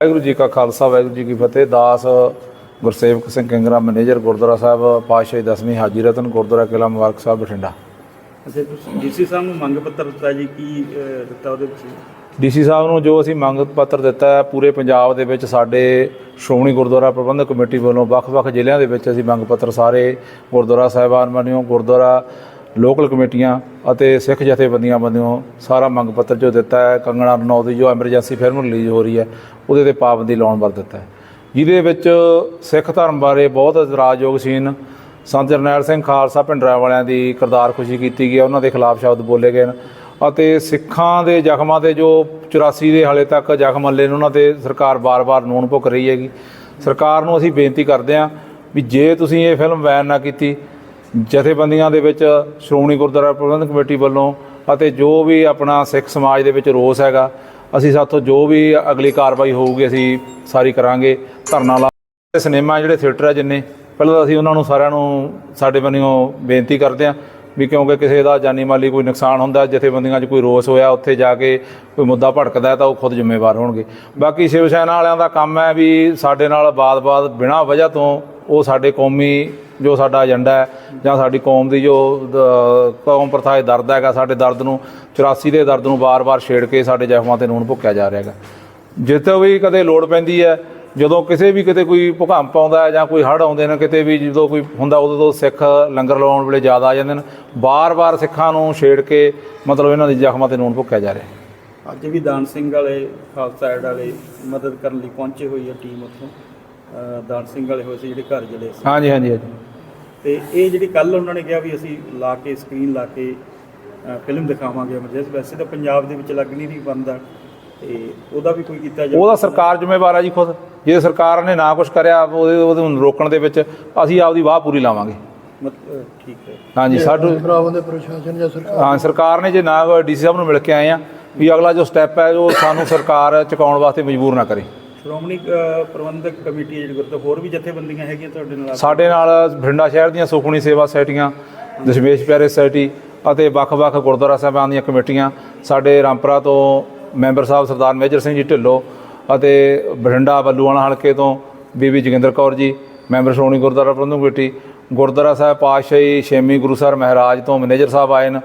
ਵਾਹਿਗੁਰੂ ਜੀ ਕਾ ਖਾਲਸਾ ਵਾਹਿਗੁਰੂ ਜੀ ਕੀ ਫਤਿਹ। ਦਾਸ ਗੁਰਸੇਵਕ ਸਿੰਘ ਕਿੰਗਰਾ ਮੈਨੇਜਰ ਗੁਰਦੁਆਰਾ ਸਾਹਿਬ ਪਾਤਸ਼ਾਹੀ ਦਸਵੀਂ ਹਾਜੀ ਰਤਨ ਗੁਰਦੁਆਰਾ ਕਿਲਾ ਮੁਬਾਰਕ ਸਾਹਿਬ ਬਠਿੰਡਾ। ਅੱਛਾ ਡੀਸੀ ਸਾਹਿਬ ਨੂੰ ਮੰਗ ਪੱਤਰ ਦਿੱਤਾ ਜੀ ਕੀ ਦਿੱਤਾ ਉਹਦੇ ਵਿੱਚ? ਡੀਸੀ ਸਾਹਿਬ ਨੂੰ ਜੋ ਅਸੀਂ ਮੰਗ ਪੱਤਰ ਦਿੱਤਾ ਹੈ ਪੂਰੇ ਪੰਜਾਬ ਦੇ ਵਿੱਚ ਸਾਡੇ ਸ਼੍ਰੋਮਣੀ ਗੁਰਦੁਆਰਾ ਪ੍ਰਬੰਧਕ ਕਮੇਟੀ ਵੱਲੋਂ ਵੱਖ-ਵੱਖ ਜ਼ਿਲ੍ਹਿਆਂ ਦੇ ਵਿੱਚ ਅਸੀਂ ਮੰਗ ਪੱਤਰ ਸਾਰੇ ਗੁਰਦੁਆਰਾ ਸਾਹਿਬਾਨ ਵੱਲੋਂ ਗੁਰਦੁਆਰਾ ਲੋਕਲ ਕਮੇਟੀਆਂ ਅਤੇ ਸਿੱਖ ਜਥੇਬੰਦੀਆਂ ਵੱਲੋਂ ਸਾਰਾ ਮੰਗ ਪੱਤਰ ਜੋ ਦਿੱਤਾ ਹੈ, ਕੰਗਣਾ ਰਣੌਤ ਦੀ ਜੋ ਐਮਰਜੈਂਸੀ ਫਿਲਮ ਰਿਲੀਜ਼ ਹੋ ਰਹੀ ਹੈ, ਉਹਦੇ ਤੇ ਪਾਬੰਦੀ ਲਾਉਣ ਬਾਰੇ ਦਿੱਤਾ ਹੈ। ਜਿਹਦੇ ਵਿੱਚ ਸਿੱਖ ਧਰਮ ਬਾਰੇ ਬਹੁਤ ਇਤਰਾਜ਼ਯੋਗ ਸੀਨ, ਸੰਤ ਜਰਨੈਲ ਸਿੰਘ ਖਾਲਸਾ ਪਿੰਡਰਾ ਵਾਲਿਆਂ ਦੀ ਕਰਤਾਰ ਖੁਸ਼ੀ ਕੀਤੀ ਗਈ ਉਹਨਾਂ ਦੇ ਖਿਲਾਫ ਸ਼ਬਦ ਬੋਲੇ ਗਏ ਨੇ ਅਤੇ ਸਿੱਖਾਂ ਦੇ ਜ਼ਖਮਾਂ ਤੇ ਜੋ 84 ਦੇ ਹਾਲੇ ਤੱਕ ਜ਼ਖਮ ਹੱਲੇ ਨੇ, ਉਹਨਾਂ ਤੇ ਸਰਕਾਰ ਬਾਰ-ਬਾਰ ਨੂਨ ਭੁੱਕ ਰਹੀ ਹੈਗੀ। ਸਰਕਾਰ ਨੂੰ ਅਸੀਂ ਬੇਨਤੀ ਕਰਦੇ ਹਾਂ ਵੀ ਜੇ ਤੁਸੀਂ ਇਹ ਫਿਲਮ ਬੈਨ ਨਾ ਕੀਤੀ ਜਥੇਬੰਦੀਆਂ ਦੇ ਵਿੱਚ ਸ਼੍ਰੋਮਣੀ ਗੁਰਦੁਆਰਾ ਪ੍ਰਬੰਧਕ ਕਮੇਟੀ ਵੱਲੋਂ ਅਤੇ ਜੋ ਵੀ ਆਪਣਾ ਸਿੱਖ ਸਮਾਜ ਦੇ ਵਿੱਚ ਰੋਸ ਹੈਗਾ, ਅਸੀਂ ਸਾਥੋਂ ਜੋ ਵੀ ਅਗਲੀ ਕਾਰਵਾਈ ਹੋਊਗੀ, ਅਸੀਂ ਸਾਰੀ ਕਰਾਂਗੇ। ਧਰਨਾ ਲਾ ਸਿਨੇਮਾ ਜਿਹੜੇ ਥੀਏਟਰ ਆ ਜਿੰਨੇ, ਪਹਿਲਾਂ ਤਾਂ ਅਸੀਂ ਉਹਨਾਂ ਨੂੰ ਸਾਰਿਆਂ ਨੂੰ, ਸਾਡੇ ਵੱਲੋਂ ਬੇਨਤੀ ਕਰਦੇ ਹਾਂ ਵੀ ਕਿਉਂਕਿ ਕਿਸੇ ਦਾ ਜਾਨੀ ਮਾਲੀ ਕੋਈ ਨੁਕਸਾਨ ਹੁੰਦਾ, ਜਥੇਬੰਦੀਆਂ 'ਚ ਕੋਈ ਰੋਸ ਹੋਇਆ, ਉੱਥੇ ਜਾ ਕੇ ਕੋਈ ਮੁੱਦਾ ਭੜਕਦਾ ਤਾਂ ਉਹ ਖੁਦ ਜ਼ਿੰਮੇਵਾਰ ਹੋਣਗੇ। ਬਾਕੀ ਸ਼ਿਵ ਸੈਨਾ ਵਾਲਿਆਂ ਦਾ ਕੰਮ ਹੈ ਵੀ ਸਾਡੇ ਨਾਲ ਬਾਦ-ਬਾਦ ਬਿਨਾਂ ਵਜ੍ਹਾ ਤੋਂ ਉਹ ਸਾਡੇ ਕੌਮੀ ਜੋ ਸਾਡਾ ਏਜੰਡਾ ਹੈ ਜਾਂ ਸਾਡੀ ਕੌਮ ਦੀ ਜੋ ਕੌਮ ਪ੍ਰਥਾ ਦੇ ਦਰਦ ਹੈਗਾ ਸਾਡੇ ਦਰਦ ਨੂੰ 84 ਦੇ ਦਰਦ ਨੂੰ ਵਾਰ-ਵਾਰ ਛੇੜ ਕੇ ਸਾਡੇ ਜ਼ਖਮਾਂ ਤੇ ਨੂਣ ਭੁੱਕਿਆ ਜਾ ਰਿਹਾ ਹੈਗਾ। ਜਿੱਥੇ ਵੀ ਕਦੇ ਲੋੜ ਪੈਂਦੀ ਹੈ ਜਦੋਂ ਕਿਸੇ ਵੀ ਕਿਤੇ ਕੋਈ ਭੂਕੰਪ ਆਉਂਦਾ ਹੈ ਜਾਂ ਕੋਈ ਹੜ੍ਹ ਆਉਂਦੇ ਨੇ ਕਿਤੇ ਵੀ ਜਦੋਂ ਕੋਈ ਹੁੰਦਾ ਉਦੋਂ ਤੋਂ ਸਿੱਖ ਲੰਗਰ ਲਾਉਣ ਵੇਲੇ ਜ਼ਿਆਦਾ ਆ ਜਾਂਦੇ ਨੇ। ਬਾਰ-ਬਾਰ ਸਿੱਖਾਂ ਨੂੰ ਛੇੜ ਕੇ ਮਤਲਬ ਇਹਨਾਂ ਦੀ ਜ਼ਖਮਾਂ ਤੇ ਨੂਣ ਭੁੱਕਿਆ ਜਾ ਰਿਹਾ ਅੱਜ ਵੀ ਦਾਨ ਸਿੰਘ ਵਾਲੇ ਖਾਲਸਾ ਐਡ ਵਾਲੇ ਮਦਦ ਕਰਨ ਲਈ ਪਹੁੰਚੇ ਹੋਈ ਹੈ ਟੀਮ ਉੱਥੋਂ। ਦਾਨ ਸਿੰਘ ਵਾਲੇ ਹੋਏ ਸੀ ਜਿਹੜੇ ਘਰ ਜਲੇ ਸੀ। ਹਾਂਜੀ ਹਾਂਜੀ ਹਾਂਜੀ। ਤੇ ਇਹ ਜਿਹੜੀ ਕੱਲ ਉਹਨਾਂ ਨੇ ਕਿਹਾ ਵੀ ਅਸੀਂ ਲਾ ਕੇ ਸਕਰੀਨ ਲਾ ਕੇ ਫਿਲਮ ਦਿਖਾਵਾਂਗੇ ਐਮਰਜੈਂਸੀ ਵੈਸੇ ਤਾਂ ਪੰਜਾਬ ਦੇ ਵਿੱਚ ਲੱਗ ਨਹੀਂ ਰਹੀ ਬੰਦਾ ਤੇ ਉਹਦਾ ਵੀ ਕੋਈ ਕੀਤਾ ਜਾਵੇ। ਉਹਦਾ ਸਰਕਾਰ ਜ਼ਿੰਮੇਵਾਰ ਹੈ ਜੀ ਖੁਦ। ਜੇ ਸਰਕਾਰ ਨੇ ਨਾ ਕੁਝ ਕਰਿਆ ਉਹਦੇ ਉਹਦੇ ਨੂੰ ਰੋਕਣ ਦੇ ਵਿੱਚ ਅਸੀਂ ਆਪਦੀ ਵਾਹ ਪੂਰੀ ਲਾਵਾਂਗੇ। ਠੀਕ ਹੈ। ਹਾਂਜੀ ਸਾਡੂ ਭਰਾਵਾਂ ਦੇ ਪ੍ਰਸ਼ਾਸਨ ਜਾਂ ਸਰਕਾਰ ਹਾਂ ਸਰਕਾਰ ਨੇ ਜੇ ਨਾ ਡੀਸੀ ਸਾਹਿਬ ਨੂੰ ਮਿਲ ਕੇ ਆਏ ਆ ਵੀ ਅਗਲਾ ਜੋ ਸਟੈਪ ਹੈ ਉਹ ਸਾਨੂੰ ਸਰਕਾਰ ਚੁਕਾਉਣ ਵਾਸਤੇ ਮਜਬੂਰ ਨਾ ਕਰੇ। ਸ਼੍ਰੋਮਣੀ ਅਹ, ਪ੍ਰਬੰਧਕ ਕਮੇਟੀ ਹੈ ਜਿਹੜੀ ਗੁਰਦੁਆਰਾ ਹੋਰ ਵੀ ਜਥੇਬੰਦੀਆਂ ਹੈਗੀਆਂ ਤੁਹਾਡੇ ਨਾਲ ਸਾਡੇ ਨਾਲ ਬਠਿੰਡਾ ਸ਼ਹਿਰ ਦੀਆਂ ਸੁਖਮਣੀ ਸੇਵਾ ਸੋਸਾਇਟੀਆਂ ਦਸ਼ਮੇਸ਼ ਪਿਆਰੇ ਸੋਸਾਇਟੀ ਅਤੇ ਵੱਖ-ਵੱਖ ਗੁਰਦੁਆਰਾ ਸਾਹਿਬਾਂ ਦੀਆਂ ਕਮੇਟੀਆਂ ਸਾਡੇ ਰਾਮਪੁਰਾ ਤੋਂ ਮੈਂਬਰ ਸਾਹਿਬ ਸਰਦਾਰ ਮੇਜਰ ਸਿੰਘ ਜੀ ਢਿੱਲੋਂ ਅਤੇ ਬਠਿੰਡਾ ਬੱਲੂਆਣਾ ਹਲਕੇ ਤੋਂ ਬੀਬੀ ਜੋਗਿੰਦਰ ਕੌਰ ਜੀ ਮੈਂਬਰ ਸ਼੍ਰੋਮਣੀ ਗੁਰਦੁਆਰਾ ਪ੍ਰਬੰਧਕ ਕਮੇਟੀ ਗੁਰਦੁਆਰਾ ਸਾਹਿਬ ਪਾਤਸ਼ਾਹੀ ਛੇਵੀਂ ਗੁਰੂ ਸਰ ਮਹਾਰਾਜ ਤੋਂ ਮੈਨੇਜਰ ਸਾਹਿਬ ਆਏ ਨੇ